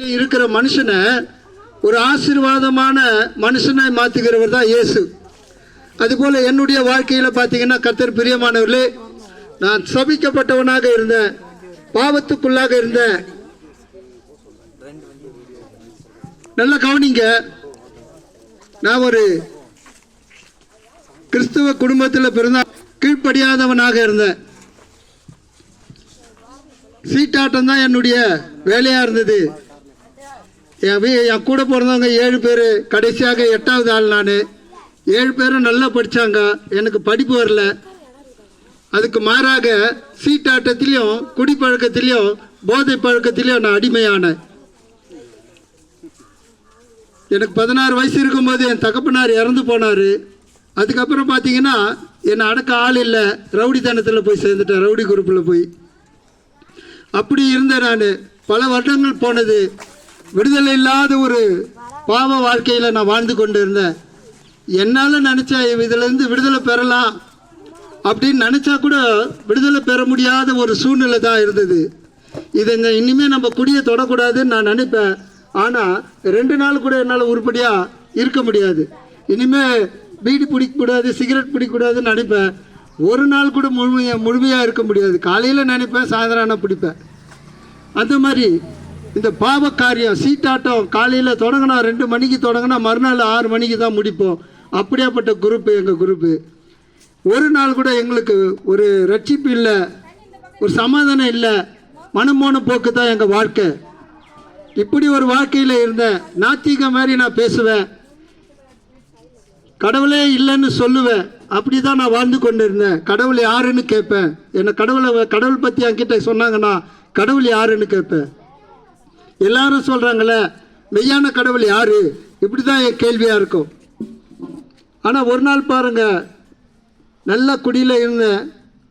இருக்கிற மனுஷனை ஒரு ஆசீர்வாதமான மனுஷனை மாத்துகிறவர் தான் இயேசு. அதுபோல என்னுடைய வாழ்க்கையில பார்த்தீங்கன்னா கத்தர் பிரியமானவர்களே நான் சபிக்கப்பட்டவனாக இருந்தேன் பாவத்துக்குள்ளாக இருந்தேன். நல்லா கவனிங்க நான் ஒரு கிறிஸ்துவ குடும்பத்தில் பிறந்த கீழ்ப்படியாதவனாக இருந்தேன். சீட்டாட்டம் தான் என்னுடைய வேலையாக இருந்தது. என் வீ என் கூட பிறந்தவங்க ஏழு பேர் கடைசியாக எட்டாவது ஆள் நான். ஏழு பேரும் நல்லா படித்தாங்க எனக்கு படிப்பு வரல. அதுக்கு மாறாக சீட்டாட்டத்திலையும் குடிப்பழக்கத்திலையும் போதை பழக்கத்திலையும் நான் அடிமையானேன். எனக்கு பதினாறு வயசு இருக்கும்போது என் தகப்பனார் இறந்து போனார். அதுக்கப்புறம் பார்த்தீங்கன்னா என்னை அடக்க ஆள் இல்லை. ரவுடித்தனத்தில் போய் சேர்ந்துட்டேன். ரவுடி குரூப்பில் போய். அப்படி இருந்தேன் நான். பல வருடங்கள் போனது. விடுதலை இல்லாத ஒரு பாவ வாழ்க்கையில் நான் வாழ்ந்து கொண்டு இருந்தேன் என்னால் நினச்சேன் இதிலேருந்து விடுதலை பெறலாம் அப்படின்னு நினச்சா கூட விடுதலை பெற முடியாத ஒரு சூழ்நிலை தான் இருந்தது. இதை இனிமேல் நம்ம குடியை தொடக்கூடாதுன்னு நான் நினைப்பேன். ஆனால் ரெண்டு நாள் கூட என்னால் உருப்படியாக இருக்க முடியாது. இனிமேல் பீடி பிடிக்கக்கூடாது சிகரெட் பிடிக்கக்கூடாதுன்னு நினைப்பேன். ஒரு நாள் கூட முழுமையாக முழுமையாக இருக்க முடியாது. காலையில் நினைப்பேன் சாயந்தரம் ஆனால் பிடிப்பேன். அந்த மாதிரி இந்த பாவ காரியம் சீட்டாட்டம் காலையில் தொடங்கினா ரெண்டு மணிக்கு தொடங்கினா மறுநாள் ஆறு மணிக்கு தான் முடிப்போம். அப்படியாப்பட்ட குரூப்பு எங்கள் குரூப்பு? ஒரு நாள் கூட எங்களுக்கு ஒரு ரட்சிப்பு இல்லை ஒரு சமாதானம் இல்லை. மனமோன போக்கு தான் எங்கள் வாழ்க்கை. இப்படி ஒரு வாழ்க்கையில் இருந்தேன் நாத்திக மாதிரி நான் பேசுவேன். கடவுளே இல்லைன்னு சொல்லுவேன். அப்படி தான் நான் வாழ்ந்து கொண்டு இருந்தேன் கடவுள் யாருன்னு கேட்பேன். என்னை கடவுளை கடவுள் பற்றி என்கிட்ட சொன்னாங்கன்னா கடவுள் யாருன்னு கேட்பேன். எல்லாரும் சொல்கிறாங்களே மெய்யான கடவுள் யார்? இப்படி தான் என் கேள்வியாக இருக்கும். ஆனால் ஒரு நாள் பாருங்கள் நல்லா குடியில் இருந்தேன்.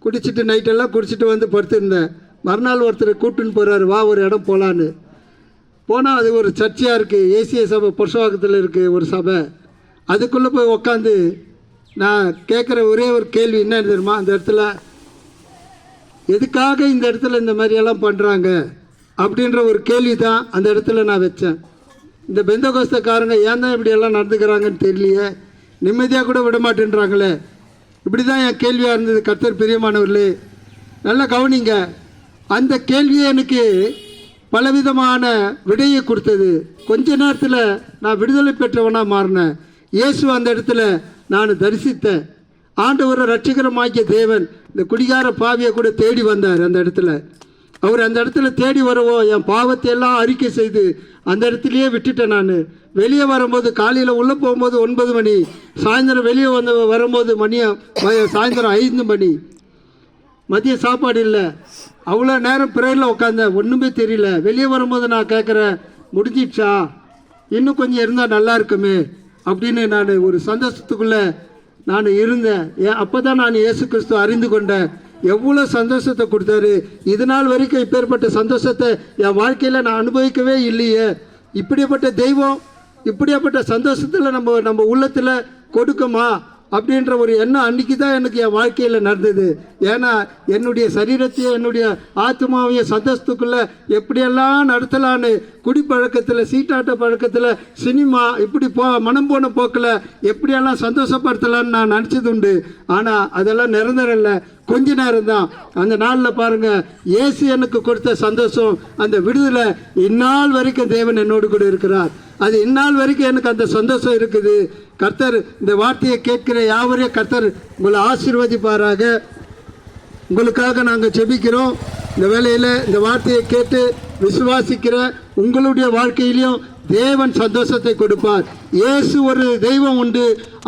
குடிச்சிட்டு நைட்டெல்லாம் குடிச்சிட்டு வந்து படுத்திருந்தேன். மறுநாள் ஒருத்தர் கூப்பிட்டுன்னு போகிறாரு வா ஒரு இடம் போகலான்னு போனால் அது ஒரு சர்ச்சையாக இருக்குது ஏசிய சபை புருஷவாக்கத்தில் இருக்குது ஒரு சபை. அதுக்குள்ளே போய் உக்காந்து நான் கேட்குற ஒரே ஒரு கேள்வி என்ன தெரியுமா? அந்த இடத்துல எதுக்காக இந்த இடத்துல இந்த மாதிரியெல்லாம் பண்ணுறாங்க அப்படின்ற ஒரு கேள்வி தான் அந்த இடத்துல நான் வச்சேன். இந்த பெந்தகோஸ்தக்காரங்க ஏன் தான் இப்படியெல்லாம் நடந்துக்கிறாங்கன்னு தெரியலையே. நிம்மதியாக கூட விட மாட்டேன்றாங்களே. இப்படி தான் என் கேள்வியாக இருந்தது கர்த்தர் பிரியமானவர்களே. நல்லா கவனிங்க. அந்த கேள்வியை எனக்கு பலவிதமான விடையை கொடுத்தது. கொஞ்ச நேரத்தில் நான் விடுதலை பெற்றவனாக மாறினேன். இயேசு அந்த இடத்துல நான் தரிசித்தேன். ஆண்டவரை ரட்சிகரமாக்கிய தேவன் இந்த குடிகார பாவியை கூட தேடி வந்தார் அந்த இடத்துல. அவர் அந்த இடத்துல தேடி வருவோம். என் பாவத்தை எல்லாம் அறிக்கை செய்து அந்த இடத்துலையே விட்டுட்டேன் நான். வெளியே வரும்போது காலையில் உள்ளே போகும்போது ஒன்பது மணி. சாயந்தரம் வெளியே வந்து வரும்போது மணியா சாயந்தரம் ஐந்து மணி. மதிய சாப்பாடு இல்லை. அவ்வளோ நேரம் பிரேயரில் உட்காந்தேன் ஒன்றுமே தெரியல. வெளியே வரும்போது நான் கேட்குறேன் முடிஞ்சிடுச்சா? இன்னும் கொஞ்சம் இருந்தால் நல்லா இருக்குமே. அப்படின்னு நான் ஒரு சந்தோஷத்துக்குள்ளே நான் இருந்தேன். ஏன் அப்போ தான் நான் இயேசு கிறிஸ்து அறிந்து கொண்டேன். எவ்வளோ சந்தோஷத்தை கொடுத்தாரு? இது நாள் வரைக்கும் இப்பேற்பட்ட சந்தோஷத்தை என் வாழ்க்கையில் நான் அனுபவிக்கவே இல்லையே. இப்படிப்பட்ட தெய்வம் இப்படியாப்பட்ட சந்தோஷத்தில் நம்ம நம்ம உள்ளத்தில் கொடுக்குமா? அப்படின்ற ஒரு எண்ணம் அன்னைக்கு தான் எனக்கு என் வாழ்க்கையில் நடந்தது. ஏன்னா என்னுடைய சரீரத்தையும் என்னுடைய ஆத்மாவையும் சந்தோஷத்துக்குள்ள எப்படியெல்லாம் நடத்தலான்னு குடிப்பழக்கத்தில் சீட்டாட்ட பழக்கத்தில் சினிமா இப்படி போ மனம் போன போக்கில் எப்படியெல்லாம் சந்தோஷப்படுத்தலான்னு நான் நினச்சது உண்டு ஆனால் அதெல்லாம் நிரந்தரம் இல்லை. கொஞ்ச நேரம் தான் அந்த நாளில் பாருங்க இயேசு எனக்கு கொடுத்த சந்தோஷம் அந்த விடுதலை இந்நாள் வரைக்கும் தேவன் என்னோடு கூட இருக்கிறார். அது இந்நாள் வரைக்கும் எனக்கு அந்த சந்தோஷம் இருக்குது. கர்த்தர் இந்த வார்த்தையை கேட்கிற யாவரையும் கர்த்தர் உங்களை ஆசீர்வதிப்பாராக. உங்களுக்காக நாங்கள் ஜெபிக்கிறோம். இந்த வேலையில் இந்த வார்த்தையை கேட்டு விசுவாசிக்கிற உங்களுடைய வாழ்க்கையிலையும் தேவன் சந்தோஷத்தை கொடுப்பார். இயேசு ஒரு தெய்வம் உண்டு.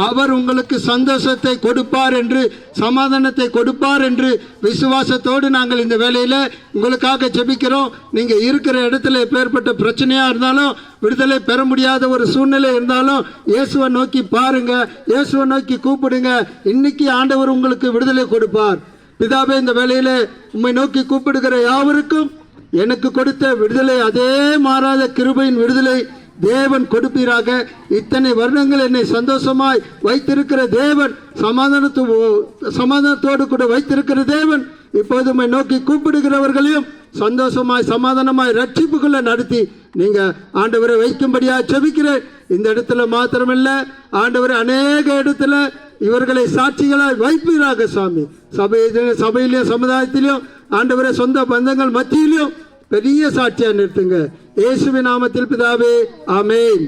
அவர் உங்களுக்கு சந்தோஷத்தை கொடுப்பார் என்று சமாதானத்தை கொடுப்பார் என்று விசுவாசத்தோடு நாங்கள் இந்த வேலையில் உங்களுக்காக ஜெபிக்கிறோம். நீங்கள் இருக்கிற இடத்துல எப்பேற்பட்ட பிரச்சனையாக இருந்தாலும் விடுதலை பெற முடியாத ஒரு சூழ்நிலை இருந்தாலும் இயேசுவை நோக்கி பாருங்க. இயேசுவை நோக்கி கூப்பிடுங்க. இன்னைக்கு ஆண்டவர் உங்களுக்கு விடுதலை கொடுப்பார். பிதாவே இந்த வேலையில் உம்மை நோக்கி கூப்பிடுகிற யாவருக்கும் எனக்கு கொடுத்த விடுதலை அதே மாறாத கிருபையின் விடுதலை தேவன் கொடுப்பீராக. இத்தனை வருடங்கள் என்னை சந்தோஷமாய் வைத்திருக்கிற தேவன் சமாதானத்து சமாதானத்தோடு கூட வைத்திருக்கிற தேவன் இப்போது நோக்கி கூப்பிடுகிறவர்களையும் சந்தோஷமாய் சமாதானமாய் ரட்சிப்புக்குள்ள நடத்தி நீங்க ஆண்டவரை வைக்கும்படியா செபிக்கிறேன். இந்த இடத்துல மாத்திரமில்லை ஆண்டவர் அநேக இடத்துல இவர்களை சாட்சிகளாய் வைப்பீராக சாமி. சபை சபையிலையும் சமுதாயத்திலையும் ஆண்டவரை சொந்த பந்தங்கள் மத்தியிலையும் பெரிய சாட்சியா நிறுத்துங்க. இயேசுவின் நாமத்தில் பிதாவே ஆமென்.